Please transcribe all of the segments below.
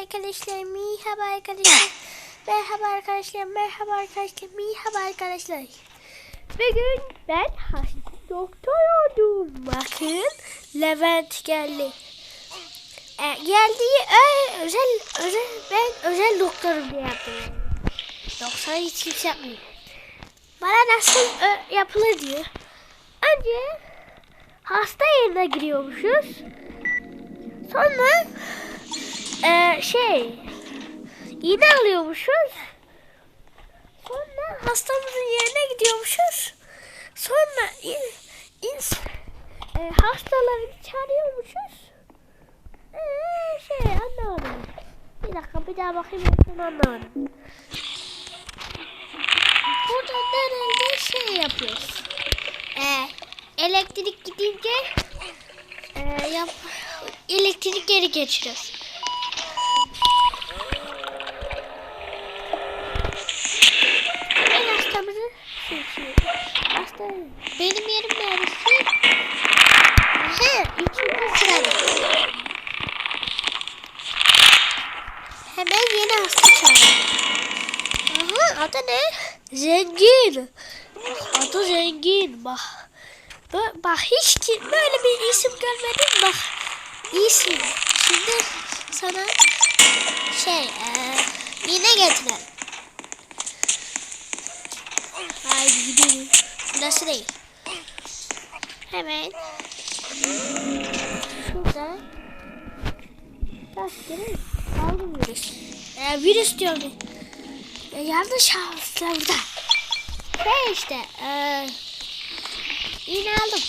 Arkadaşlar merhaba arkadaşlar. merhaba arkadaşlar. Merhaba arkadaşlar. Merhaba arkadaşlar. Bugün ben doktor oldum. Bakın Levent geldi. E, geldiği ö- özel özel ben özel doktorum diye yaptım. Yoksa hiç kimse yapmıyor. Bana nasıl ö- yapılır diyor. Önce hasta yerine giriyormuşuz. Sonra ee, şey iğne alıyormuşuz. Sonra hastamızın yerine gidiyormuşuz. Sonra in, ins, e, hastaları çağırıyormuşuz. Ee, şey anlamadım. Bir dakika bir daha bakayım ben anlamadım. Burada herhalde şey yapıyoruz. Ee, elektrik gidince e, yap, elektrik geri geçiriyoruz. Ben hastamızı seçiyorum. Hasta benim yerim neresi? He, üçüncü sırada. Hemen yeni hasta çağırıyorum. Aha, adı ne? Zengin. Adı Zengin. Bak. Bak hiç ki böyle bir isim görmedim. Bak iyisin. Şimdi sana şey eee iğne getirelim. Haydi gidelim. Burası değil. Hemen şurada rastgele aldım virüs. Ee, virüs diyorum. Ya yanlış almışlar burada. Şey işte. Ee, iğne aldım.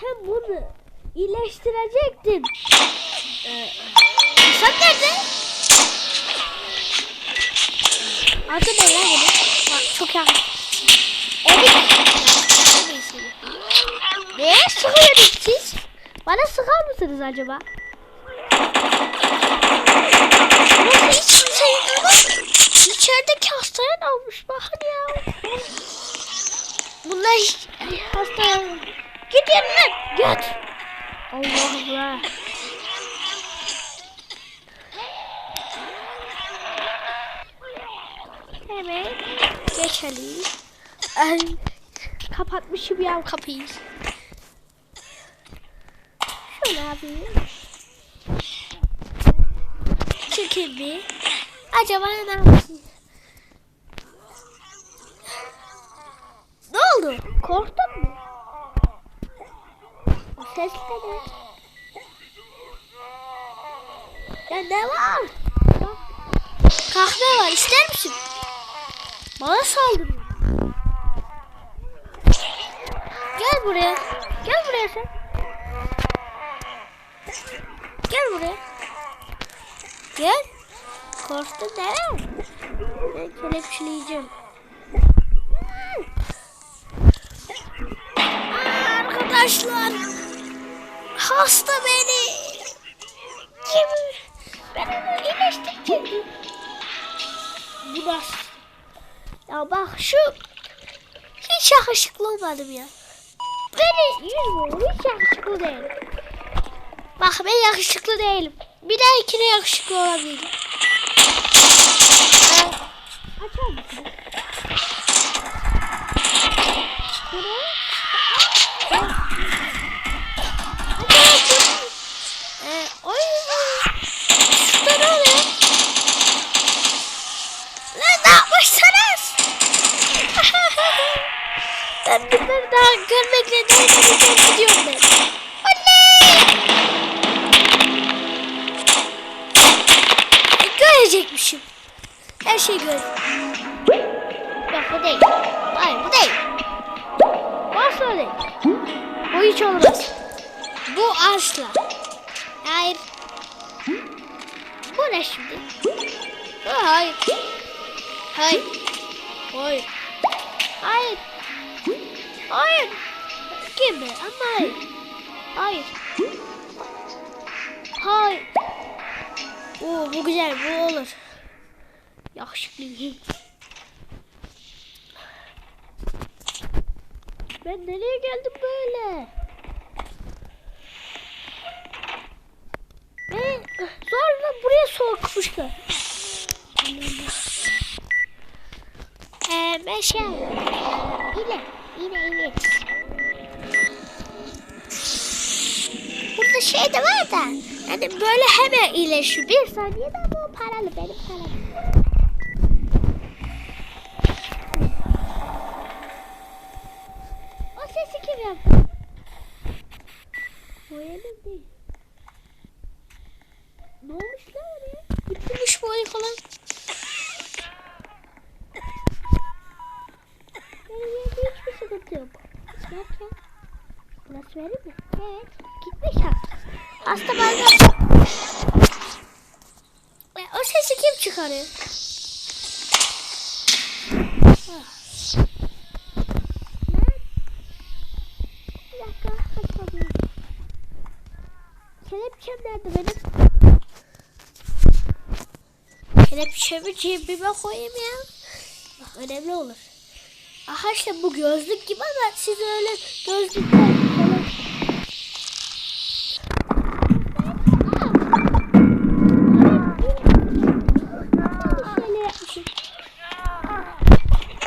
Sen bunu iyileştirecektin. Ee, sen nerede? Adı ne lan? Bak çok yakın. Evet. Neye sıkıyorsunuz siz? Bana sıkar mısınız acaba? Burası hiç kimse ama içerideki hastaya ne olmuş? Bakın ya. Bunlar hiç hastaya Git yanına. Git. Allah Allah. Hemen geçelim. Ay, kapatmışım ya kapıyı. Şöyle abi. Çekil bir. Acaba ne yapayım? Ne oldu? Korktun mu? O ses de ne? Ya ne var? Kahve var ister misin? Bana saldırıyor. Gel buraya. Gel buraya sen. Gel buraya. Gel. Korktun değil mi? Ben kelepçeleyeceğim. Aa, Arkadaşlar. Hasta beni. Kim? Ben onu iyileştireceğim. Bu nasıl? Ya bak şu hiç yakışıklı olmadım ya. Beni yüzüm hiç yakışıklı değilim. Bak ben yakışıklı değilim. Bir daha ikine yakışıklı olabilirim. Hiç olmaz. Bu asla. Hayır. Bu ne şimdi? Ha, Hayır. Hayır. Hayır. Hayır. Hayır. Gibi ama hayır. Hayır. Hayır. Oo bu güzel bu olur. Yakışıklı. Ben nereye geldim böyle? Uçmuşlar. Eee ben şey İle, ile, ile. Burada şey de var da. Yani böyle hemen iyileşiyor. Bir saniyede ama paralı benim param. O sesi kim yaptı? O yemin değil. Ne olmuş lan oraya? Bitirmiş bu ayı falan. Benim hiçbir sıkıntı yok. Derken. Burası verir mi? Evet. Gitmiş artık. Hasta bazen. O sesi kim çıkarıyor? Ah. Kelepçem nerede benim? Kelepçemi cebime koyayım ya. Bak önemli olur. Aha işte bu gözlük gibi ama siz öyle gözlükler falan.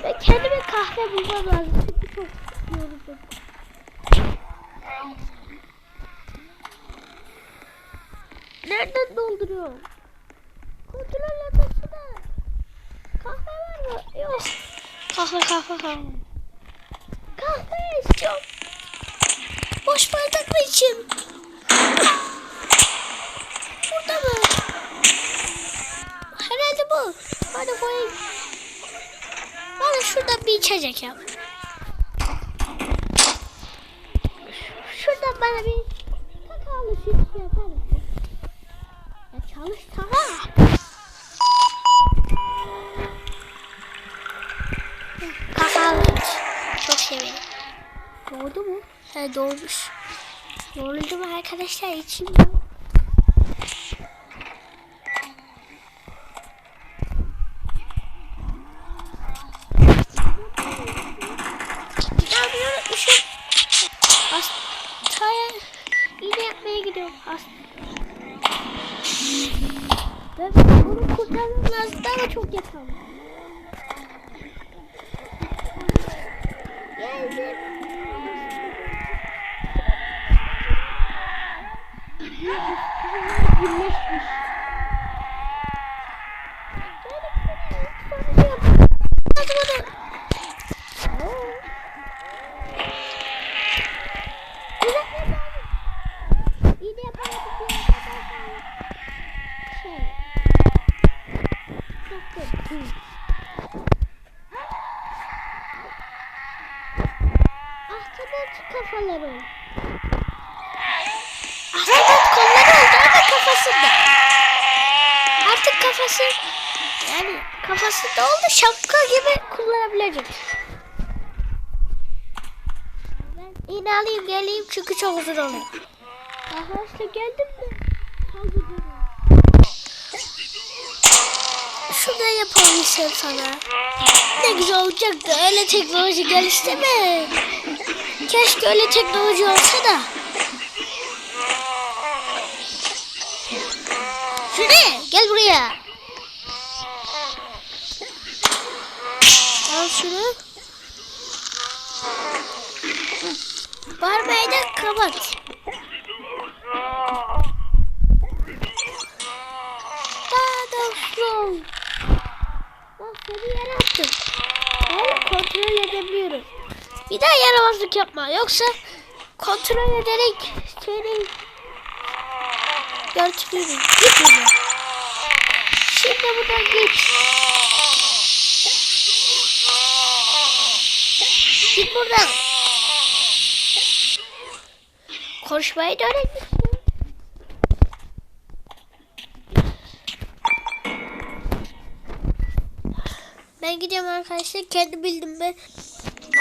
Şöyle kendime kahve bulmam lazım. Nereden dolduruyorum? Kontrol odasına. Yok. Kahve kahve kahve. Kahve istiyorum. Boş bardak mı içeyim? Burada mı? Herhalde bu. Hadi koyayım. Bana şuradan bir içecek yap. Şuradan bana bir çok severim. Doğdu mu? He doğmuş. Yoruldu mu arkadaşlar. Ne unutmuşum? Hastaya iğne yapmaya gidiyorum. Hasta. Ve bunu kurtarmam lazım ama çok yakalım. Geldim. Birleşmiş. Hadi bunu. İğne yapamadık ya. Şey. Yaptım. Ahtapot kafaları. Ahtapot kolları oldu ama kafasında. Artık kafası yani kafasında oldu şapka gibi kullanabilecek. Ben iğne alayım geleyim çünkü çok uzun oluyor. Arkadaşlar geldim mi? Kaldırıyorum. Şurada yapabilsem sana. Ne güzel olacaktı. Öyle teknoloji gelişti mi? Keşke öyle teknoloji olsa da. Şuraya gel buraya. Al şunu. Bağırmayı da kapat. Daha dostum. Bak seni yere attım. Onu kontrol edebiliyorum. Bir daha yaramazlık yapma. Yoksa kontrol ederek seni götürürüm. Git buradan. Şimdi buradan git. Git buradan. Konuşmayı da öğrenmişsin. Ben gidiyorum arkadaşlar. Kendi bildim mi?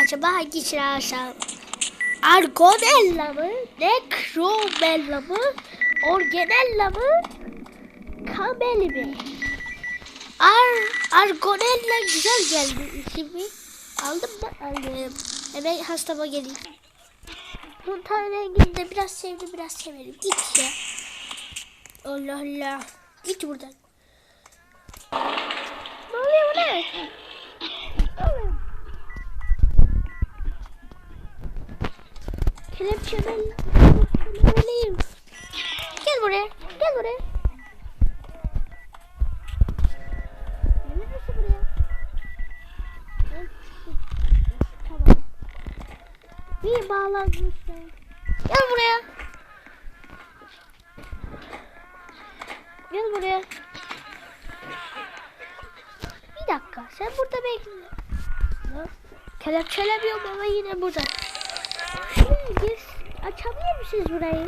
Acaba hangisini alsam? Argonella mı? Necromella mı? Organella mı? Cameli mi? Ar Argonella güzel geldi ismi. Aldım mı? Aldım. Hemen hastama geleyim. Bunun rengini de biraz sevdim biraz severim. Git ya. Allah Allah. Git buradan. oluyor bu ne? Oğlum. Kelepçemen. Kelepçemeliyim. Gel buraya. Gel buraya. Misin buraya? Bir bağlanmışlar. Gel buraya. Gel buraya. Bir dakika. Sen burada bekle. Kelepçelemiyorum ama yine burada. Açabilir misiniz burayı?